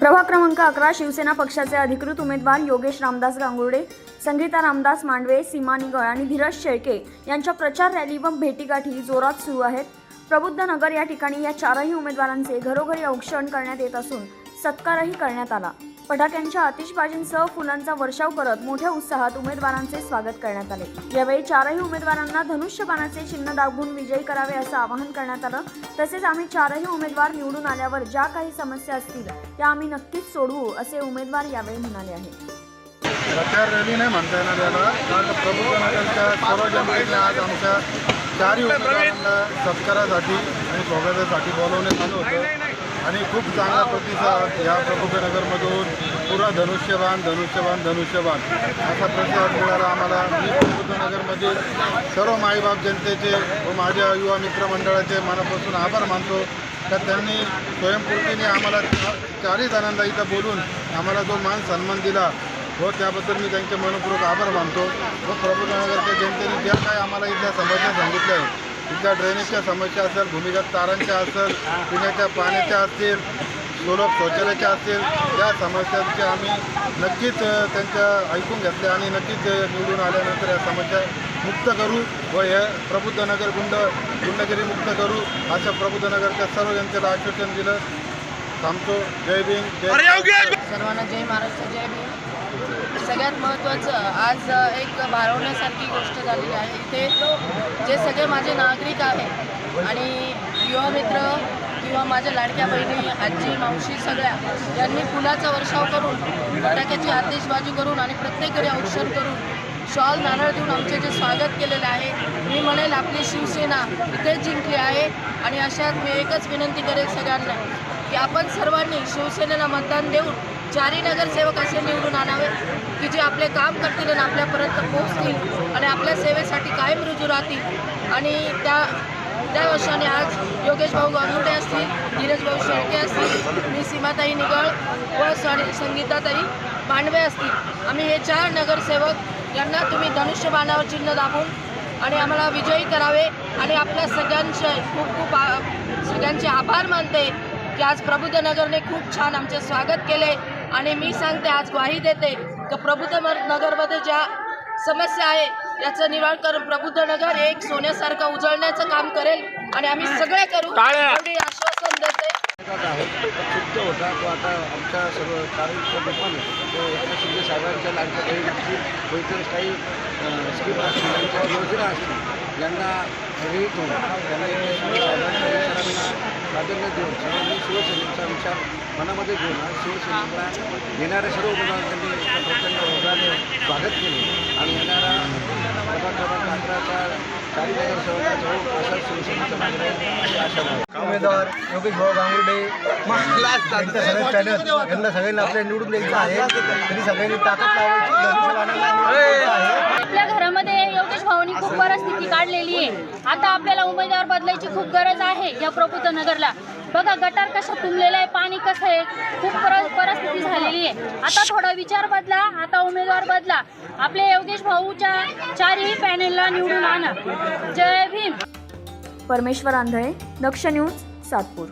प्रभाग क्रमांक अकरा शिवसेना पक्षाचे अधिकृत उमेदवार योगेश रामदास गांगुर्डे संगीता रामदास मांडवे सीमा निगळ आणि धीरज शेळके यांच्या प्रचार रॅली व भेटीगाठी जोरात सुरू आहेत. प्रबुद्ध नगर या ठिकाणी या चारही उमेदवारांचे घरोघरी औक्षण करण्यात येत असून सत्कारही करण्यात आला. फटाक्यांच्या आतिषबाजींसह फुलांचा वर्षाव करत मोठ्या उत्साहात उमेदवारांचे स्वागत करण्यात आले. यावेळी चारही उमेदवारांना धनुष्यबाणाचे चिन्ह दाबून विजयी करावे असं आवाहन करण्यात आलं. तसेच आम्ही चारही उमेदवार निवडून आल्यावर ज्या काही समस्या असतील त्या आम्ही नक्कीच सोडवू असे उमेदवार यावेळी म्हणाले आहेत. प्रचार रॅली नाही म्हणता येणार याला. कारण प्रबुद्ध नगरच्या सर्व जनतेने आज आमच्या चारही उमेदवारांना सत्कारासाठी आणि स्वागतासाठी बोलवण्यात आलं होतं. आणि खूप चांगला प्रतिसाद या प्रबंधनगरमधून पुरा धनुष्यबाण धनुष्यबाण धनुष्यबाण असा प्रतिसाद मिळाला आम्हाला. मी प्रबुद्ध सर्व माईबाप जनतेचे व माझ्या युवा मित्रमंडळाचे मनापासून आभार मानतो. का त्यांनी स्वयंपूर्तीने आम्हाला चारही जणांना इथं बोलून आम्हाला जो मान सन्मान दिला व त्याबद्दल मी त्यांचे मनपूर्वक आभार मानतो. व प्रभुनगरच्या जनतेने ज्या काय आम्हाला इथल्या समजण्यास सांगितलं आहे इथल्या ड्रेनेजच्या समस्या असेल भूमिगत तारांच्या असेल पिण्याच्या पाण्याच्या असतील सुलभ शौचालयाच्या असतील या समस्यांचे आम्ही नक्कीच त्यांच्या ऐकून घेतल्या आणि नक्कीच निवडून आल्यानंतर या समस्या मुक्त करू व हे प्रबुद्ध नगर गुंड गुंडगिरी मुक्त करू अशा प्रबुद्ध नगरच्या सर्व जनतेला आश्वासन दिलं. थांबतो. जय भीम जय सर्वांना जय महाराष्ट्र जय भीम. सगळ्यात महत्त्वाचं आज एक भारवण्यासारखी गोष्ट झालेली आहे. इथे जे सगळे माझे नागरिक आहेत आणि युवा मित्र किंवा माझ्या लाडक्या बहिणी आजी मावशी सगळ्या यांनी फुलाचा वर्षाव करून फटाक्याची आतिषबाजी करून आणि प्रत्येकडे औक्षण करून शॉल नारळ देऊन आमचे जे स्वागत केलेलं आहे मी म्हणेल आपली शिवसेना इथे जिंकली आहे आणि अशात मी एकच विनंती करेल सगळ्यांना की आपण सर्वांनी शिवसेनेला मतदान देऊन चारी नगरसेवक असे निवडून आणावे. आपले काम करतील आणि आपल्यापर्यंत पोहोचतील आणि आपल्या सेवेसाठी कायम रुजू राहतील. आणि त्या त्या वर्षाने आज योगेश भाऊ गांगुटे असतील धीरज भाऊ शेळके असतील मी सीमाताई निगळ व सॉरी संगीताताई मांडवे असतील. आम्ही हे चार नगरसेवक यांना तुम्ही धनुष्यबाणावर चिन्ह दाबून आणि आम्हाला विजयी करावे आणि आपल्या सगळ्यांचे खूप खूप आ सगळ्यांचे आभार मानते की आज प्रबुद्ध नगरने खूप छान आमचे स्वागत केले आणि मी सांगते आज ग्वाही देते. की प्रबुद्ध नगरमध्ये ज्या समस्या आहे याचं निवारण करून प्रबुद्ध नगर एक सोन्यासारखं उजळण्याचं काम करेल आणि आम्ही सगळे करू. एवढी आश्वासन देते. होता तो आता आमच्या सर्व कार्यक्रम पण तो एकनाथ शिंदे साहेबांच्या लाडक्या बहिणीची व इतर काही स्कीम असतील त्यांच्या योजना असतील यांना त्यांना एकनाथ शिंदे साहेबांच्या विचारांना प्राधान्य देऊन सर्वांनी शिवसेनेचा विचार मनामध्ये घेऊन आज शिवसेनेला येणाऱ्या सर्व एका प्रचंड होदाने स्वागत केले. आणि येणारा प्रभाग क्रमांक अकराचा चारी नगरसेवकाचा असा शिवसेनेचा मागणी आहे अशी आशा आहे. उमेदवार योगेश भाऊ गांगुर्डे यांच्या सगळे पॅनल यांना सगळ्यांना आपल्या निवडून द्यायचं आहे. त्यांनी सगळ्यांनी ताकद लावायची. आहे आपल्या घरामध्ये योगेश भाऊनी खूप परिस्थिती काढलेली आहे. आता आपल्याला उमेदवार बदलायची खूप गरज आहे या प्रबुद्ध नगरला. बघा गटार कसं तुंबलेलं आहे पाणी कसं आहे खूप परिस्थिती झालेली आहे. आता थोडा विचार बदला आता उमेदवार बदला. आपले योगेश भाऊच्या चारही पॅनेलला निवडून आणा. जय भीम. परमेश्वर आंधळे दक्ष न्यूज सातपूर.